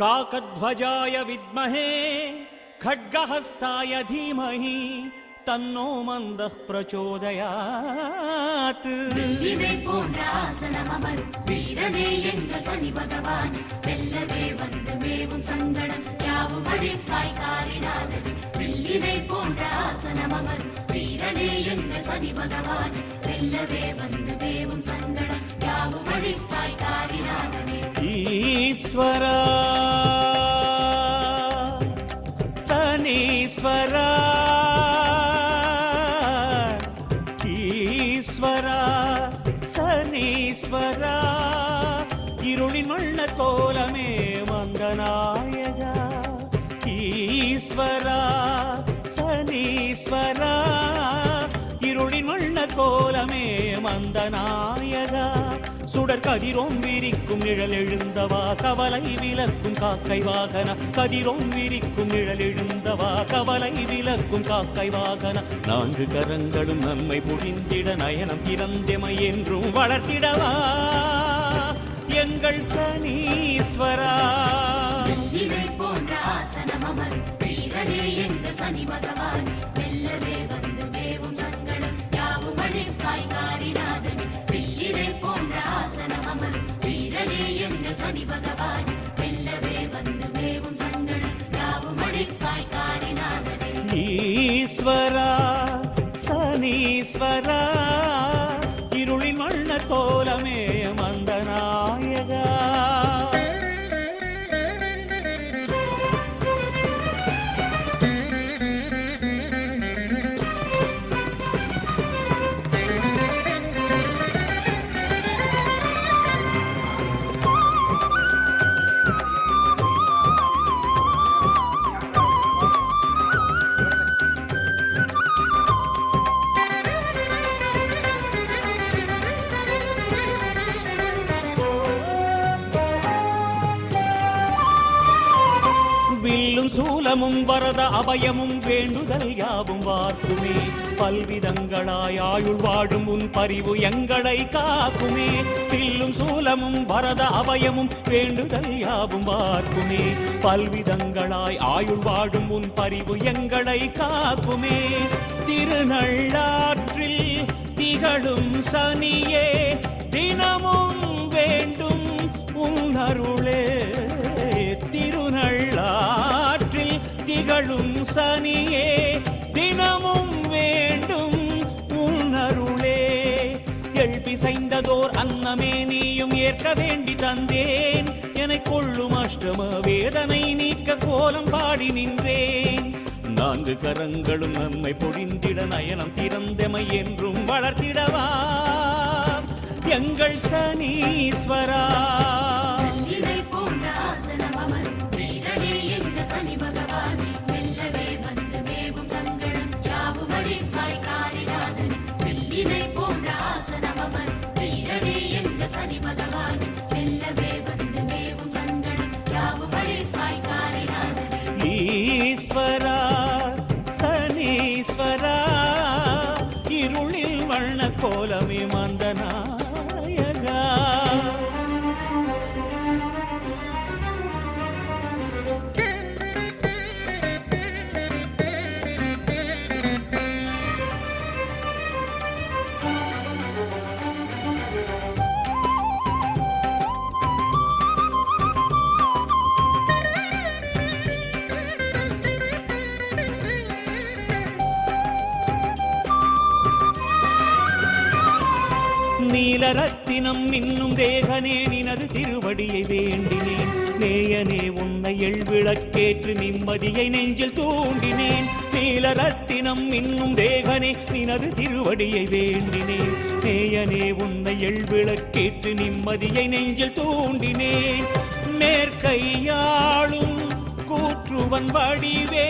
काकध्वजाय विद्महे खड्गहस्ताय धीमहि तन्नो मन्दः प्रचोदयात् இதை போன்ற ஆசனம் அமரும் வீரனே எங்கள் சனி பகவான் வெல்லவே வந்து மேவும் சங்கடம் யாவும் அழிப்பாய் காரினாதனி வில்லினை போன்ற ஆசனம் அமரும் வீரனே எங்கள் சனி பகவான் வெல்லவே வந்து மேவும் சங்கடம் யாவும் அழிப்பாய் காரினாதனே ईश्वरा सनीश्वरा ஈஸ்வரா சனீஸ்வரா இருளின் வண்ண கோலமே மந்தநாயகா ஈஸ்வரா சனீஸ்வரா இருளின் வண்ண கோலமே மந்தநாயகா சுடர் கதிரோம் விரிக்கும் நிழல் எழுந்தவா? கவலை விலக்கும் காக்கை வாகன. கதிரோம் விரிக்கும் நிழல் எழுந்தவா? கவலை விலக்கும் காக்கை வாகன. நான்கு கரங்களும் நம்மை புரிந்திட நயனம் திறந்தெமை என்றும் வளர்த்திடவா? எங்கள் சனீஸ்வரா. போன்ற ஆசனமர் வீரனே எங்கள் சனி பகவான். கோலமே வில்லும் சூலமும் வரத அபயமும் வேண்டுதல் யாவும் வார்க்குமே. பல்விதங்களாய் ஆயுள் வாடும் உன் பரிவு எங்களை காக்குமே. வில்லும் சூலமும் வரத அபயமும் வேண்டுதல் யாவும் வார்க்குமே. பல்விதங்களாய் ஆயுள் வாடும் உன் பரிவு எங்களை காக்குமே. திருநள்ளாற்றில் திகழும் சனியே தினமும் வேண்டும் உன் அருள் திகழும் சனியே தினமும் வேண்டும் உன்னருளே. எழுப்பிசைந்ததோர் அன்னமே நீயும் ஏற்க வேண்டி தந்தேன். என கொள்ளும் அஷ்டம வேதனை நீக்க கோலம் பாடி நின்றேன். நான்கு கரங்களும் நம்மை பொழிந்திட நயனம் திறந்தமை என்றும் வளர்த்திடவா. எங்கள் சனீஸ்வரா சனீஸ்வரா சனீஸ்வரா இருளில் வண்ண கோலமி மந்தனா. நீல ரத்தினம் இன்னும் தேகனே நினது திருவடியை வேண்டினேன். நேயனே உன்னை எழ்விளக்கேற்று நிம்மதியை நெஞ்சில் தூண்டினேன். நீல ரத்தினம் இன்னும் தேகனே நினது திருவடியை வேண்டினேன். நேயனே உன்னை எழ்விளக்கேற்று நிம்மதியை நெஞ்சில் தூண்டினேன். மேற்கையாளும் கூற்றுவன் வடிவே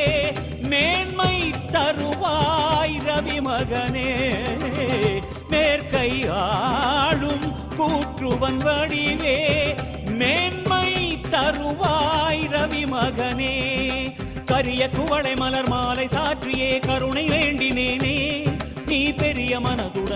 மேன்மை தருவாய் ரவி மகனே கையாளும் கூற்றுவன் வடிவே மேன்மை தருவாய் ரவி மகனே. கரிய குவளை மலர் மாலை சாற்றியே கருணை வேண்டினேனே. நீ பெரிய மனதுடன்